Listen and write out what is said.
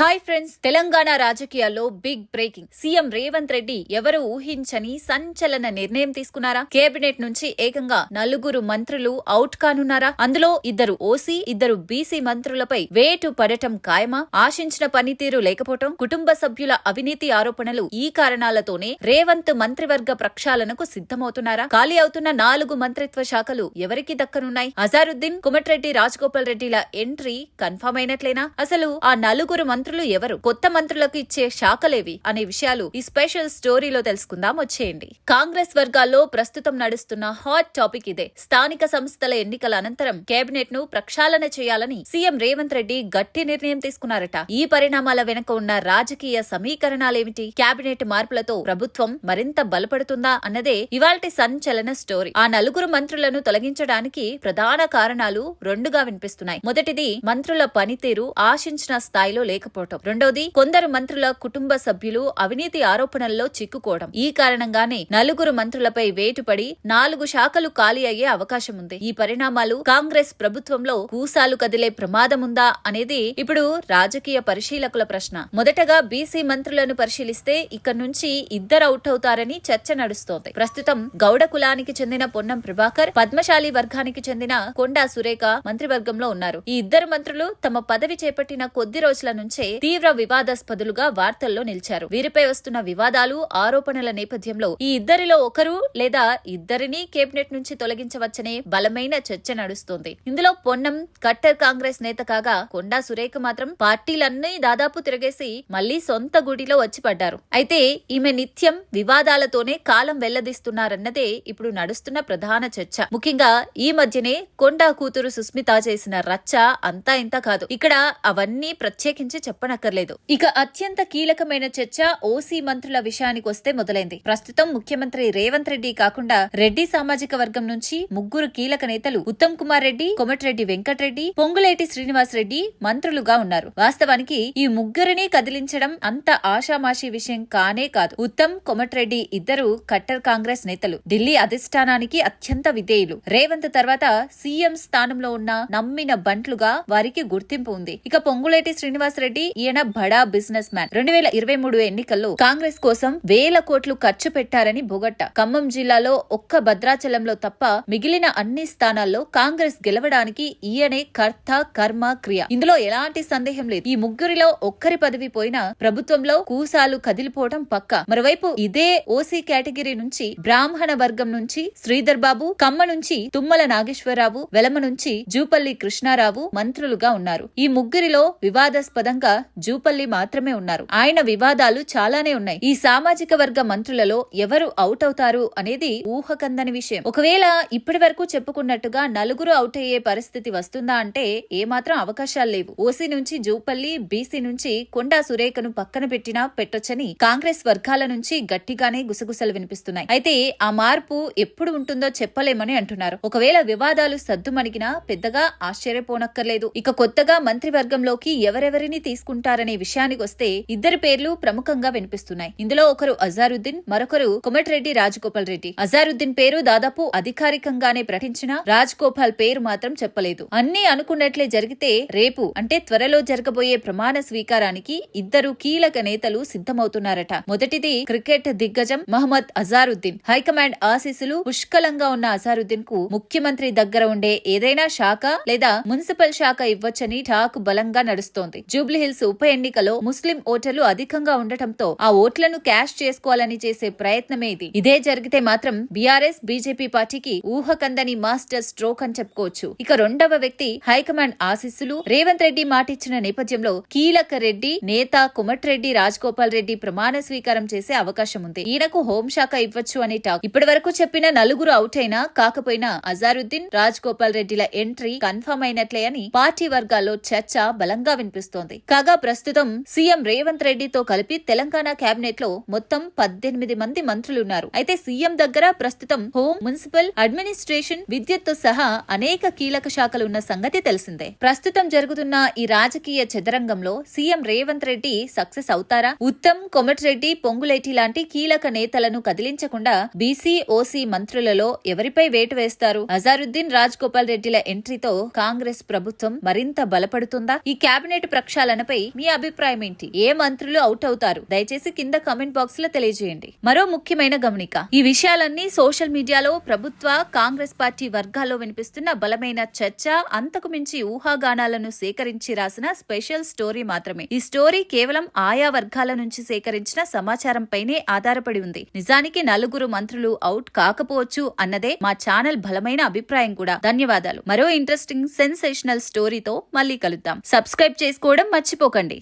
Hi friends Telangana రాజకీయాల్లో big breaking. CM Revanth Reddy ఎవరు ఊహించని సంచలన నిర్ణయం తీసుకున్నారా? కేబినెట్ నుంచి ఏకంగా నలుగురు మంత్రులు అవుట్ కానున్నారా? అందులో ఇద్దరు ఓసీ ఇద్దరు బీసీ మంత్రులపై వేటు పడటం ఖాయమా? ఆశించిన పనితీరు లేకపోవటం? కుటుంబ సభ్యుల అవినీతి ఆరోపణలు ఈ కారణాలతోనే రేవంత్ మంత్రివర్గ ప్రక్షాళనకు సిద్ధమవుతున్నారా? ఖాళీ అవుతున్న నాలుగు మంత్రిత్వ శాఖలు ఎవరికి దక్కనున్నాయి? అజారుద్దీన్ కుమట్రెడ్డి రాజగోపాల్ రెడ్డిల ఎంట్రీ కన్ఫర్మ్ అయినట్లేనా? అసలు ఆ నలుగురు మంత్రులు ఎవరు? కొత్త మంత్రులకు ఇచ్చే శాఖలేవి? అనే విషయాలు ఈ స్పెషల్ స్టోరీలో తెలుసుకుందాం. వచ్చేయండి. కాంగ్రెస్ వర్గాల్లో ప్రస్తుతం నడుస్తున్న హాట్ టాపిక్ ఇదే. స్థానిక సంస్థల ఎన్నికల అనంతరం కేబినెట్ను ప్రక్షాళన చేయాలని సీఎం రేవంత్ రెడ్డి గట్టి నిర్ణయం తీసుకున్నారట. ఈ పరిణామాల వెనుక ఉన్న రాజకీయ సమీకరణాలేమిటి? కేబినెట్ మార్పులతో ప్రభుత్వం మరింత బలపడుతుందా అన్నదే ఇవాల్టి సంచలన స్టోరీ. ఆ నలుగురు మంత్రులను తొలగించడానికి ప్రధాన కారణాలు రెండుగా వినిపిస్తున్నాయి. మొదటిది మంత్రుల పనితీరు ఆశించిన స్థాయిలో లేకపోవటం రెండోది కొందరు మంత్రుల కుటుంబ సభ్యులు అవినీతి ఆరోపణల్లో చిక్కుకోవడం ఈ కారణంగానే నలుగురు మంత్రులపై వేటుపడి నాలుగు శాఖలు ఖాళీ అయ్యే అవకాశం ఉంది. ఈ పరిణామాలు కాంగ్రెస్ ప్రభుత్వంలో కూసాలు కదిలే ప్రమాదముందా అనేది ఇప్పుడు రాజకీయ పరిశీలకుల ప్రశ్న. మొదటగా బీసీ మంత్రులను పరిశీలిస్తే ఇక్కడ నుంచి ఇద్దరు అవుట్ అవుతారని చర్చ నడుస్తోంది. ప్రస్తుతం గౌడ కులానికి చెందిన పొన్నం ప్రభాకర్ పద్మశాలి వర్గానికి చెందిన కొండా సురేఖ మంత్రివర్గంలో ఉన్నారు. ఈ ఇద్దరు మంత్రులు తమ పదవి చేపట్టిన కొద్ది రోజుల నుంచే తీవ్ర వివాదాస్పదులుగా వార్తల్లో నిలిచారు. వీరిపై వస్తున్న వివాదాలు ఆరోపణల నేపథ్యంలో ఈ ఇద్దరిలో ఒకరు లేదా ఇద్దరిని కేబినెట్ నుంచి తొలగించవచ్చనే బలమైన చర్చ నడుస్తోంది. ఇందులో పొన్నం కట్టర్ కాంగ్రెస్ నేత కాగా కొండా సురేఖ మాత్రం పార్టీలన్నీ దాదాపు తిరగేసి మళ్ళీ సొంత గుడిలో వచ్చి పడ్డారు అయితే ఈమె నిత్యం వివాదాలతోనే కాలం వెల్లదీస్తున్నారన్నదే ఇప్పుడు నడుస్తున్న ప్రధాన చర్చ. ముఖ్యంగా ఈ మధ్యనే కొండా కూతురు సుస్మిత చేసిన రచ్చ అంతా ఇంత కాదు. ఇక్కడ అవన్నీ ప్రత్యేకించి చెప్పనక్కర్లేదు. ఇక అత్యంత కీలకమైన చర్చ ఓసీ మంత్రుల విషయానికి వస్తే మొదలైంది. ప్రస్తుతం ముఖ్యమంత్రి రేవంత్ రెడ్డి కాకుండా రెడ్డి సామాజిక వర్గం నుంచి ముగ్గురు కీలక నేతలు ఉత్తమ్ కుమార్ రెడ్డి కొమటిరెడ్డి వెంకటరెడ్డి పొంగులేటి శ్రీనివాస్ రెడ్డి మంత్రులుగా ఉన్నారు. వాస్తవానికి ఈ ముగ్గురిని కదిలించడం అంత ఆషామాషీ విషయం కానే కాదు. ఉత్తమ్ కొమటిరెడ్డి ఇద్దరు కట్టర్ కాంగ్రెస్ నేతలు. ఢిల్లీ అధిష్టానానికి అత్యంత విధేయులు. రేవంత్ తర్వాత సీఎం స్థానంలో ఉన్న నమ్మిన బంట్లుగా వారికి గుర్తింపు ఉంది. ఇక పొంగులేటి శ్రీనివాస్ రెడ్డి ఈయన బడా బిజినెస్ మ్యాన్. రెండు వేల ఇరవై మూడు ఎన్నికల్లో కాంగ్రెస్ కోసం వేల కోట్లు ఖర్చు పెట్టారని బొగట్ట. ఖమ్మం జిల్లాలో ఒక్క భద్రాచలంలో తప్ప మిగిలిన అన్ని స్థానాల్లో కాంగ్రెస్ గెలవడానికి ఈయనే కర్త కర్మ క్రియ. ఇందులో ఎలాంటి సందేహం లేదు. ఈ ముగ్గురిలో ఒక్కరి పదవి పోయినా ప్రభుత్వంలో కూసాలు కదిలిపోవడం పక్క. మరోవైపు ఇదే ఓసీ కేటగిరీ నుంచి బ్రాహ్మణ వర్గం నుంచి శ్రీధర్ బాబు కమ్మ నుంచి తుమ్మల నాగేశ్వరరావు వెలమ నుంచి జూపల్లి కృష్ణారావు మంత్రులుగా ఉన్నారు. ఈ ముగ్గురిలో వివాదాస్పదంగా జూపల్లి మాత్రమే ఉన్నారు. ఆయన వివాదాలు చాలానే ఉన్నాయి. ఈ సామాజిక వర్గ మంత్రులలో ఎవరు అవుట్ అవుతారు అనేది ఊహకందని విషయం. ఒకవేళ ఇప్పటి వరకు చెప్పుకున్నట్టుగా నలుగురు అవుట్ అయ్యే పరిస్థితి వస్తుందా అంటే ఏమాత్రం అవకాశాలు లేవు. ఓసీ నుంచి జూపల్లి బీసీ నుంచి కొండా సురేఖను పక్కన పెట్టినా పెట్టొచ్చని కాంగ్రెస్ వర్గాల నుంచి గట్టిగానే గుసగుసలు వినిపిస్తున్నాయి. అయితే ఆ మార్పు ఎప్పుడు ఉంటుందో చెప్పలేమని అంటున్నారు. ఒకవేళ వివాదాలు సద్దుమణిగినా పెద్దగా ఆశ్చర్యపోనక్కర్లేదు. ఇక కొత్తగా మంత్రివర్గంలోకి ఎవరెవరిని తీసుకుంటారనే విషయానికి వస్తే ఇద్దరి పేర్లు ప్రముఖంగా వినిపిస్తున్నాయి. ఇందులో ఒకరు అజారుద్దీన్ మరొకరు కొమటిరెడ్డి రాజగోపాల్ రెడ్డి. అజారుద్దీన్ పేరు దాదాపు అధికారికంగానే ప్రకటించిన రాజగోపాల్ పేరు మాత్రం చెప్పలేదు. అన్ని అనుకున్నట్లే జరిగితే రేపు అంటే త్వరలో జరగబోయే ప్రమాణ స్వీకారానికి ఇద్దరు కీలక నేతలు సిద్ధమవుతున్నారట. మొదటిది క్రికెట్ దిగ్గజం మహమ్మద్ అజారుద్దీన్. హైకమాండ్ ఆశీస్సులు పుష్కలంగా ఉన్న అజారుద్దీన్కు ముఖ్యమంత్రి దగ్గర ఉండే ఏదైనా శాఖ లేదా మున్సిపల్ శాఖ ఇవ్వచ్చని టాక్ బలంగా నడుస్తోంది. హిల్స్ ఉప ఎన్నికలో ముస్లిం ఓటర్లు అధికంగా ఉండటంతో ఆ ఓట్లను క్యాష్ చేసుకోవాలని చేసే ప్రయత్నమే ఇది. ఇదే జరిగితే మాత్రం బీఆర్ఎస్ బీజేపీ పార్టీకి ఊహకందని మాస్టర్ స్ట్రోక్ అని చెప్పుకోవచ్చు. ఇక రెండవ వ్యక్తి హైకమాండ్ ఆశీస్సులు. రేవంత్ రెడ్డి మాటిచ్చిన నేపథ్యంలో కీలక రెడ్డి నేత కుమట్రెడ్డి రాజగోపాల్ రెడ్డి ప్రమాణ స్వీకారం చేసే అవకాశం ఉంది. ఈయనకు హోంశాఖ ఇవ్వచ్చు అని టాక్. ఇప్పటి వరకు చెప్పిన నలుగురు అవుట్ అయినా కాకపోయినా అజారుద్దీన్ రాజగోపాల్ రెడ్డిల ఎంట్రీ కన్ఫర్మ్ అయినట్లే అని పార్టీ వర్గాల్లో చర్చ బలంగా వినిపిస్తోంది. కాగా ప్రస్తుతం సీఎం రేవంత్ రెడ్డితో కలిపి తెలంగాణ కేబినెట్లో మొత్తం పద్దెనిమిది మంది మంత్రులున్నారు. అయితే సీఎం దగ్గర ప్రస్తుతం హోం మున్సిపల్ అడ్మినిస్ట్రేషన్ విద్యుత్ సహా అనేక కీలక శాఖలు ఉన్న సంగతి తెలిసిందే. ప్రస్తుతం జరుగుతున్న ఈ రాజకీయ చదరంగంలో సీఎం రేవంత్ రెడ్డి సక్సెస్ అవుతారా? ఉత్తమ్ కొమటిరెడ్డి పొంగులేటి లాంటి కీలక నేతలను కదిలించకుండా బీసీ ఓసీ మంత్రులలో ఎవరిపై వేటు వేస్తారు? అజారుద్దీన్ రాజ్ గోపాల్ రెడ్డిల ఎంట్రీతో కాంగ్రెస్ ప్రభుత్వం మరింత బలపడుతుందా? ఈ కేబినెట్ ప్రక్షాళన ఘటనపై మీ అభిప్రాయం ఏంటి? ఏ మంత్రులు అవుట్ అవుతారు? దయచేసి కింద కమెంట్ బాక్స్లో తెలియజేయండి. మరో ముఖ్యమైన గమనిక. ఈ విషయాలన్నీ సోషల్ మీడియాలో ప్రభుత్వ కాంగ్రెస్ పార్టీ వర్గాల్లో వినిపిస్తున్న బలమైన చర్చ అంతకు మించి ఊహాగానాలను సేకరించి రాసిన స్పెషల్ స్టోరీ మాత్రమే. ఈ స్టోరీ కేవలం ఆయా వర్గాల నుంచి సేకరించిన సమాచారంపైనే ఆధారపడి ఉంది. నిజానికి నలుగురు మంత్రులు అవుట్ కాకపోవచ్చు అన్నదే మా ఛానల్ బలమైన అభిప్రాయం కూడా. ధన్యవాదాలు. మరో ఇంట్రెస్టింగ్ సెన్సేషనల్ స్టోరీతో మళ్ళీ కలుద్దాం. సబ్స్క్రైబ్ చేసుకోవడం మర్చిపోకండి.